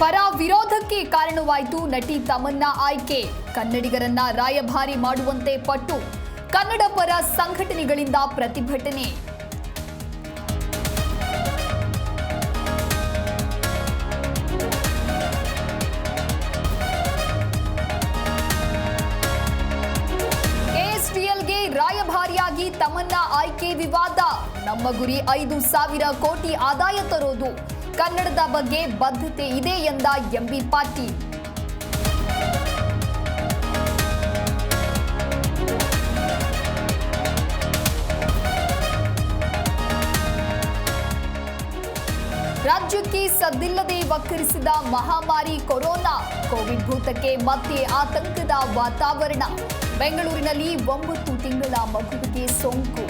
ಪರ ವಿರೋಧಕ್ಕೆ ಕಾರಣವಾಯಿತು ನಟಿ ತಮನ್ನಾ ಆಯ್ಕೆ. ಕನ್ನಡಿಗರನ್ನ ರಾಯಭಾರಿ ಮಾಡುವಂತೆ ಪಟ್ಟು. ಕನ್ನಡ ಪರ ಸಂಘಟನೆಗಳಿಂದ ಪ್ರತಿಭಟನೆ. ಕೆಎಸ್ಟಿಎಲ್ಗೆ ರಾಯಭಾರಿಯಾಗಿ ತಮನ್ನಾ ಆಯ್ಕೆ ವಿವಾದ. ನಮ್ಮ ಗುರಿ ಐದು ಸಾವಿರ ಕೋಟಿ ಆದಾಯ ತರೋದು. ಕನ್ನಡದ ಬಗ್ಗೆ ಬದ್ಧತೆ ಇದೆ ಎಂದ ಎಂಬಿ ಪಾಟೀಲ್. ರಾಜ್ಯಕ್ಕೆ ಸದ್ದಿಲ್ಲದೆ ವಕ್ಕರಿಸಿದ ಮಹಾಮಾರಿ ಕೊರೋನಾ, ಕೋವಿಡ್ ಭೂತಕ್ಕೆ ಮತ್ತೆ ಆತಂಕದ ವಾತಾವರಣ. ಬೆಂಗಳೂರಿನಲ್ಲಿ ಒಂಬತ್ತು ತಿಂಗಳ ಮಗುವಿಗೆ ಸೋಂಕು.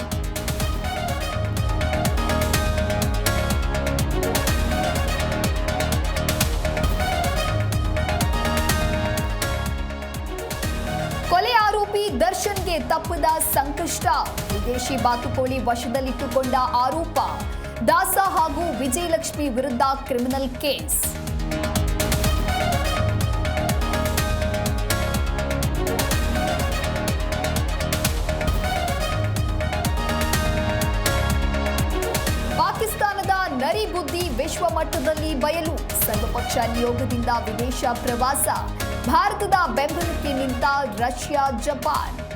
ಆರೋಪಿ ದರ್ಶನ್ಗೆ ತಪ್ಪದ ಸಂಕಷ್ಟ. ವಿದೇಶಿ ಬಾತುಕೋಳಿ ವಶದಲ್ಲಿಟ್ಟುಕೊಂಡ ಆರೋಪ. ದಾಸ ಹಾಗೂ ವಿಜಯಲಕ್ಷ್ಮಿ ವಿರುದ್ಧ ಕ್ರಿಮಿನಲ್ ಕೇಸ್. ಪಾಕಿಸ್ತಾನದ ನರಿ ಬುದ್ಧಿ ವಿಶ್ವ ಮಟ್ಟದಲ್ಲಿ ಬಯಲು. ಸರ್ವಪಕ್ಷ ನಿಯೋಗದಿಂದ ವಿದೇಶ ಪ್ರವಾಸ. ಭಾರತದ ಬೆಂಬಲಕ್ಕೆ ನಿಂತ ರಷ್ಯಾ ಜಪಾನ್.